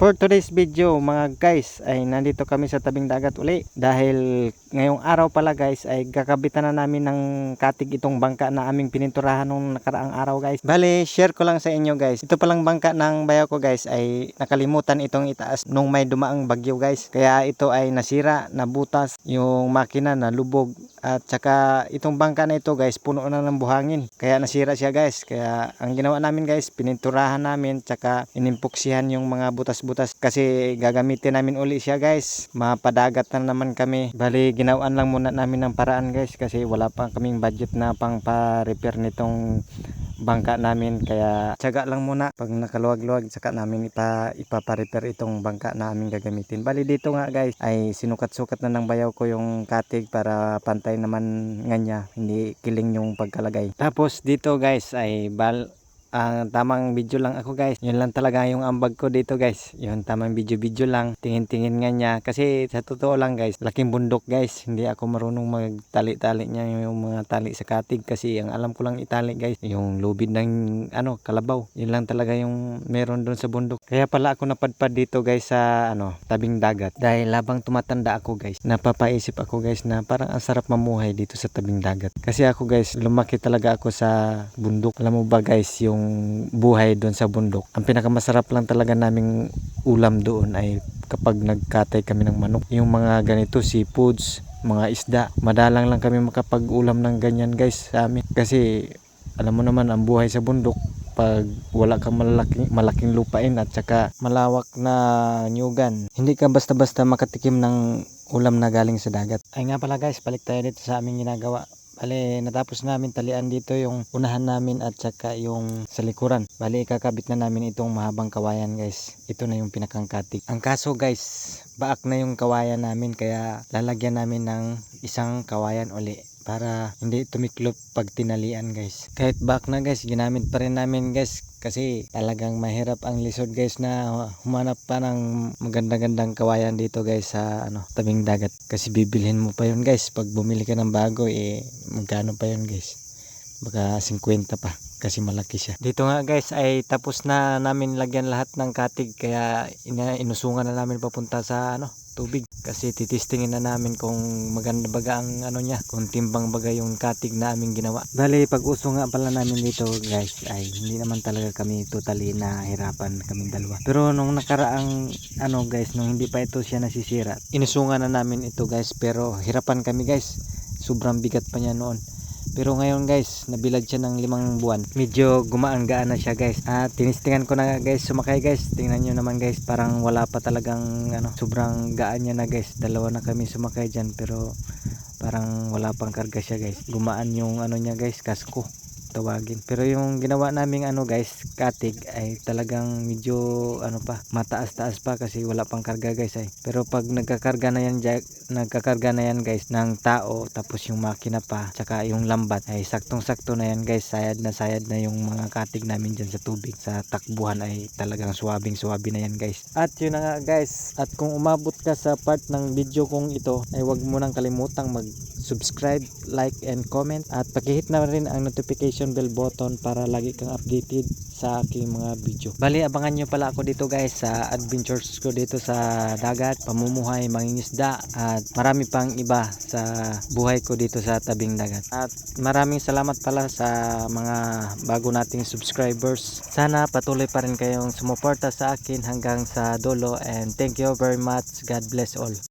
For today's video mga guys ay nandito kami sa tabing dagat uli dahil ngayong araw pala guys ay kakabitan na namin ng katig itong bangka na aming pininturahan nung nakaraang araw guys. Bale, share ko lang sa inyo guys. Ito palang bangka ng bayaw ko guys ay nakalimutan itong itaas nung may dumaang bagyo guys. Kaya ito ay nasira, nabutas, yung makina na lubog at saka itong bangka na ito guys puno na ng buhangin. Kaya nasira siya guys. Kaya ang ginawa namin guys pininturahan namin tsaka inimpuksihan yung mga butas-butas kasi gagamitin namin uli siya guys. Mapadagat na naman kami. Bali ginawaan lang muna namin ng paraan guys kasi wala pa kaming budget na pang pa-repair nitong bangka namin. Kaya tiyaga lang muna pag nakaluwag-luwag saka namin ipa ipapa-repair itong bangka na aming gagamitin. Bali dito nga guys ay sinukat-sukat na ng bayaw ko yung katig para pantay naman nga niya. Hindi kiling yung pagkalagay. Tapos dito guys ay bal ang tamang video lang ako guys. Yun lang talaga yung ambag ko dito guys. Yun tamang video video lang. Tingin tingin nga niya. Kasi sa totoo lang guys laking bundok guys. Hindi ako marunong magtali tali niya yung mga tali sa katig kasi ang alam ko lang itali guys yung lubid ng ano kalabaw. Yun lang talaga yung meron doon sa bundok. Kaya pala ako napadpad dito guys sa ano tabing dagat. Dahil labang tumatanda ako guys napapaisip ako guys na parang ang sarap mamuhay dito sa tabing dagat. Kasi ako guys lumaki talaga ako sa bundok. Alam mo ba guys yung buhay doon sa bundok ang pinakamasarap lang talaga naming ulam doon ay kapag nagkatay kami ng manok. Yung mga ganito seafoods mga isda madalang lang kami makapag-ulam ng ganyan guys sa amin. Kasi alam mo naman ang buhay sa bundok pag wala kang malaking, malaking lupain at saka malawak na nyugan hindi ka basta-basta makatikim ng ulam na galing sa dagat. Ay nga pala guys balik tayo dito sa aming ginagawa Bale, natapos namin talian dito yung unahan namin at saka yung sa likuran. Bale, kakabit na namin itong mahabang kawayan guys. Ito na yung pinakang katig. Ang kaso guys, baak na yung kawayan namin kaya lalagyan namin ng isang kawayan uli para hindi tumiklop pag tinalian guys. Kahit back na guys, ginamit pa rin namin guys kasi talagang mahirap ang lisod guys na humanap pa ng maganda-gandang kawayan dito guys sa ano tabing dagat. Kasi bibilhin mo pa yun guys. Pag bumili ka ng bago eh magkano pa yun guys? Baka 50 pa kasi malaki siya. Dito nga guys ay tapos na namin lagyan lahat ng katig kaya inusungan na namin papunta sa ano tubig. Kasi titistingin na namin kung maganda baga ang ano niya kung timbang baga yung katig na aming ginawa. Bali pag uso nga pala namin dito guys ay hindi naman talaga kami totally na hirapan kaming dalawa. Pero nung nakaraang ano guys nung hindi pa ito siya nasisira inusungan na namin ito guys pero hirapan kami guys. Sobrang bigat pa niya noon pero ngayon guys, nabilad siya ng limang buwan. Medyo gumaan-gaan na siya guys. At tinistingan ko na guys, sumakay guys. Tingnan nyo naman guys, parang wala pa talagang ano, sobrang gaan niya na guys. Dalawa na kami sumakay dyan pero parang wala pang karga siya guys. Gumaan yung ano niya guys, kasko tawagin. Pero yung ginawa naming ano guys, katig ay talagang medyo ano pa, mataas-taas pa kasi wala pang karga guys ay. Pero pag nagkakarga na yan, nagkakarga na yan guys ng tao tapos yung makina pa, tsaka yung lambat ay saktong-sakto na yan guys. Sayad na sayad na yung mga katig namin dyan sa tubig. Sa takbuhan ay talagang suwabing-suwabi na yan guys. At yun na nga guys, at kung umabot ka sa part ng video kong ito ay wag mo nang kalimutang mag subscribe, like, and comment. At pakihit na rin ang notification bell button para lagi kang updated sa aking mga video. Bali, abangan nyo pala ako dito guys sa adventures ko dito sa dagat, pamumuhay, mangingisda, at marami pang iba sa buhay ko dito sa tabing dagat. At maraming salamat pala sa mga bago nating subscribers. Sana patuloy pa rin kayong sumuporta sa akin hanggang sa dulo and thank you very much. God bless all.